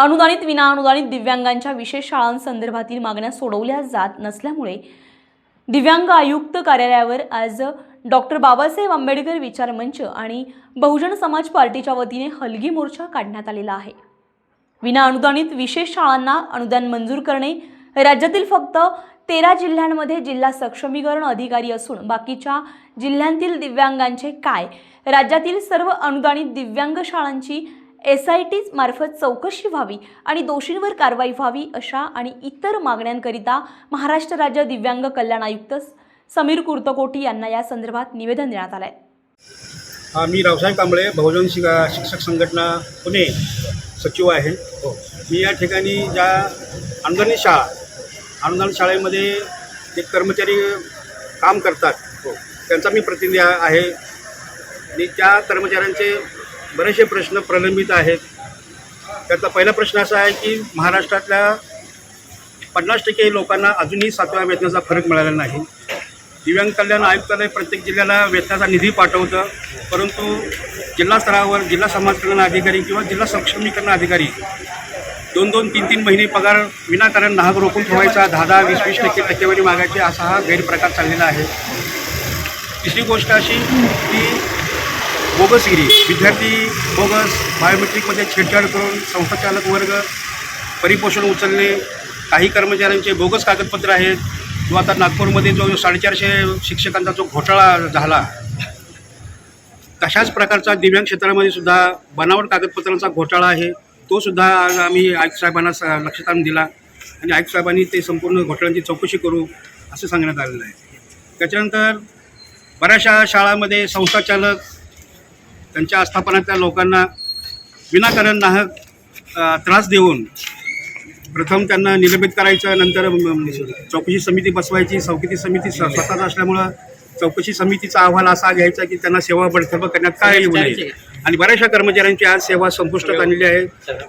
अनुदानित विनाअनुदानित दिव्यांगांच्या विशेष शाळांसंदर्भातील मागण्या सोडवल्या जात नसल्यामुळे दिव्यांग आयुक्त कार्यालयावर आज डॉक्टर बाबासाहेब आंबेडकर विचार मंच आणि बहुजन समाज पार्टीच्या वतीने हलगी मोर्चा काढण्यात आलेला आहे. विना अनुदानित विशेष शाळांना अनुदान मंजूर करणे राज्यातील फक्त तेरा जिल्ह्यांमध्ये जिल्हा सक्षमीकरण अधिकारी असून बाकीच्या जिल्ह्यांतील दिव्यांगांचे काय? राज्यातील सर्व अनुदानित दिव्यांग शाळांची एस आय टी मार्फत चौकशी व्हावी आणि दोषींवर कारवाई व्हावी अशा आणि इतर मागण्यांकरिता महाराष्ट्र राज्य दिव्यांग कल्याण आयुक्त समीर कुर्तकोटी यांना या संदर्भात निवेदन देण्यात आलं आहे हा मी रावसाहेब कांबळे बहुजन शिका शिक्षक संघटना पुणे सचिव आहे. मी या ठिकाणी ज्या अनुदानित शाळा अनुदानित शाळेमध्ये जे कर्मचारी काम करतात त्यांचा मी प्रतिनिधी आहे. आणि त्या कर्मचाऱ्यांचे बरेचसे प्रश्न प्रलंबित आहेत. त्यातला पहिला प्रश्न असा आहे की महाराष्ट्रातल्या पन्नास टक्के लोकांना अजूनही सातव्या वेतनाचा फरक मिळाला नाही. दिव्यांग कल्याण आयुक्तालय प्रत्येक जिल्ह्याला वेतनाचा निधी पाठवतं. परंतु जिल्हा स्तरावर जिल्हा समाज कल्याण अधिकारी किंवा जिल्हा सक्षमीकरण अधिकारी दोन दोन तीन तीन महिने पगार विनाकारण नाहक रोखून ठेवायचा दहा दहा वीस वीस टक्के टक्केवारी मागायची असा हा गैरप्रकार चाललेला आहे. तिसरी गोष्ट अशी की बोगसगिरी विद्यार्थी बोगस बायोमेट्रिकमध्ये छेडछाड करून संस्थाचालक वर्ग परिपोषण उचलणे काही कर्मचाऱ्यांचे बोगस कागदपत्र आहेत. जो आता नागपूरमध्ये जो साडेचारशे शिक्षकांचा जो घोटाळा झाला तशाच प्रकारचा दिव्यांग क्षेत्रामध्ये सुद्धा बनावट कागदपत्रांचा घोटाळा आहे तो सुद्धा आज आम्ही आयुक्त साहेबांना स- लक्षात आणून दिला. आणि आयुक्त साहेबांनी ते संपूर्ण घोटाळ्यांची चौकशी करू असं सांगण्यात आलेलं आहे. त्याच्यानंतर बऱ्याचशा शाळांमध्ये संस्थाचालक त्यांच्या आस्थापनातल्या लोकांना विनाकारण नाहक त्रास देऊन प्रथम त्यांना निलंबित करायचं नंतर चौकशी समिती बसवायची चौकशी समिती स्वतःच असल्यामुळं चौकशी समितीचा अहवाल असा घ्यायचा की त्यांना सेवा बडतर्फ करण्यात काय येऊ नये. आणि बऱ्याचशा कर्मचाऱ्यांची आज सेवा संपुष्टात आणलेली आहे.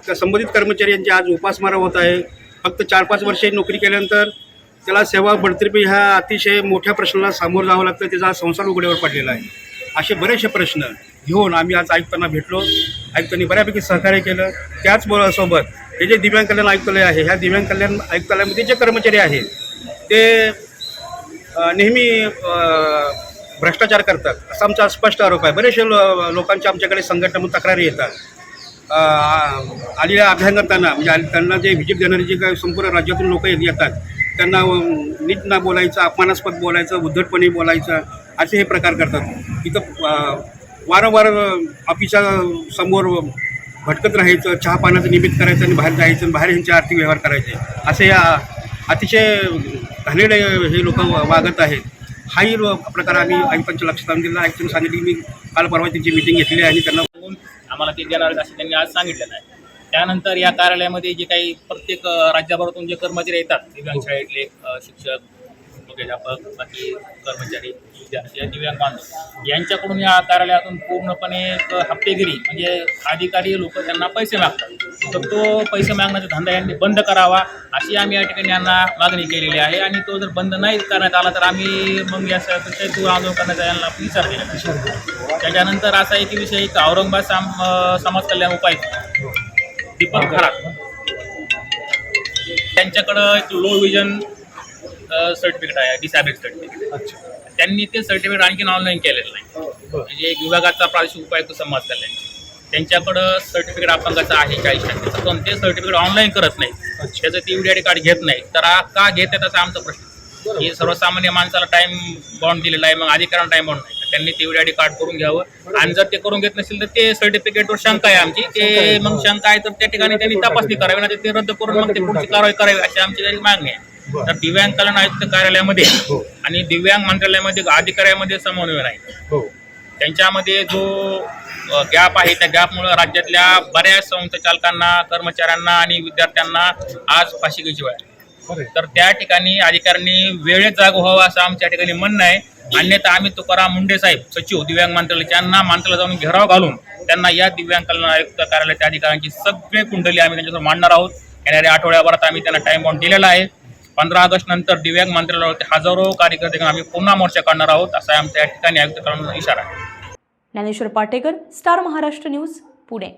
त्या संबंधित कर्मचाऱ्यांची आज उपासमारा होत आहे. फक्त चार पाच वर्षे नोकरी केल्यानंतर त्याला सेवा बडतर्फी ह्या अतिशय मोठ्या प्रश्नाला सामोरं जावं लागतं. त्याचा संसार उघड्यावर पडलेला आहे. असे बरेचसे प्रश्न घेऊन आम्ही आज आयुक्तांना भेटलो. आयुक्तांनी बऱ्यापैकी सहकार्य केलं. त्याच हे जे दिव्यांग कल्याण आयुक्तालय आहे ह्या दिव्यांग कल्याण आयुक्तालयामध्ये जे कर्मचारी आहेत ते नेहमी भ्रष्टाचार करतात. असा आमचा स्पष्ट आरोप आहे. बरेचसे लो लोकांच्या आमच्याकडे संघटनामधून तक्रारी येतात. आलेल्या अभ्यंगतांना म्हणजे त्यांना जे व्हिजिट देणारे जे काही संपूर्ण राज्यातून लोक येतात त्यांना नीट ना बोलायचं अपमानास्पद बोलायचं उद्धटपणे बोलायचं असे हे प्रकार करतात. इथं वारंवार ऑफिसच्या समोर भटकत राहायचं चहा पाण्याचं निमित्त करायचं आणि बाहेर जायचं आणि बाहेर ह्यांचे आर्थिक व्यवहार करायचे. असे या अतिशय घाणेडे हे लोक वागत आहेत. हाही प्रकार आम्ही आयुक्तांच्या लक्षात आणून दिला आयुक्तांनी सांगितले की मी काल परवा त्यांची मिटिंग घेतली आहे आणि त्यांना आम्हाला ते देणार असं त्यांनी आज सांगितलं नाही. त्यानंतर या कार्यालयामध्ये जे काही प्रत्येक राज्याभरातून जे कर्मचारी येतात दिव्यांग शाळेतले शिक्षक मुख्याध्यापक बाकी कर्मचारी विद्यार्थी दिव्यांग बांधव यांच्याकडून या कार्यालयातून पूर्णपणे एक हप्तेगिरी म्हणजे अधिकारी लोक त्यांना पैसे मागतात. तर तो पैसे मागण्याचा धंदा यांनी बंद करावा अशी आम्ही या ठिकाणी यांना मागणी केलेली आहे. आणि तो जर बंद नाही करण्यात आला तर आम्ही मग या तीव्र आंदोलन करण्याचा यांना विचार केला. त्याच्यानंतर असा एक विषय एक औरंगाबाद साम समाज कल्याण उपायुक्त दीपक खरात. त्यांच्याकडं एक लो विजन सर्टिफिकेट आहे डिसॅबिलिटी सर्टिफिकेट त्यांनी ते सर्टिफिकेट आणखीन ऑनलाईन केलेलं नाही. म्हणजे एक विभागाचा प्रादेशिक उपायुक्त समाज कल्याण त्यांच्याकडं सर्टिफिकेट अपंगाचं आहे चाळीस टक्केचं पण ते सर्टिफिकेट ऑनलाईन करत नाही त्याचं ती युडीआयडी कार्ड घेत नाही तर हा का घेत आहे त्याचा आमचा प्रश्न. हे सर्वसामान्य माणसाला टाइम बॉन्ड दिलेला आहे मग अधिकाऱ्यांना टाइम बॉन्ड नाही. त्यांनी ते युडीआयडी कार्ड करून घ्यावं. आणि जर ते करून घेत नसेल तर ते सर्टिफिकेटवर शंका आहे आमची. ते मग शंका आहे तर त्या ठिकाणी त्यांनी तपासणी करावी. नाही ते रद्द करून मग ते पुढची कारवाई करावी अशी आमची तरी मागणी आहे. तर दिव्यांग कल्याण आयुक्त कार्यालयामध्ये आणि दिव्यांग मंत्रालयामध्ये अधिकाऱ्यामध्ये समन्वय नाही त्यांच्यामध्ये जो गॅप आहे त्या गॅपमुळे राज्यातल्या बऱ्याच संस्थाचालकांना कर्मचाऱ्यांना आणि विद्यार्थ्यांना आज फाशी घ्यायची वेळ आहे. तर त्या ठिकाणी अधिकाऱ्यांनी वेळेत जाग व्हावं असं आमच्या ठिकाणी म्हणणं आहे. अन्यथा आम्ही तुकाराम मुंडे साहेब सचिव दिव्यांग मंत्रालय यांना मंत्रालय जाऊन घेराव घालून त्यांना या दिव्यांग कल्याण आयुक्त कार्यालयाच्या अधिकाऱ्यांची सगळे कुंडली आम्ही त्यांच्यासमोर मांडणार आहोत. येणाऱ्या आठवड्याभरात आम्ही त्यांना टाइम बॉन्ड दिलेला आहे. पंधरा ऑगस्ट नंतर दिव्यांग मंत्रालयावरती हजारो कार्यकर्ते आम्ही पुन्हा मोर्चा काढणार आहोत असा आमच्या या ठिकाणी आयुक्त करून इशारा आहे. Dnyaneshwar Patekar Star Maharashtra news Pune.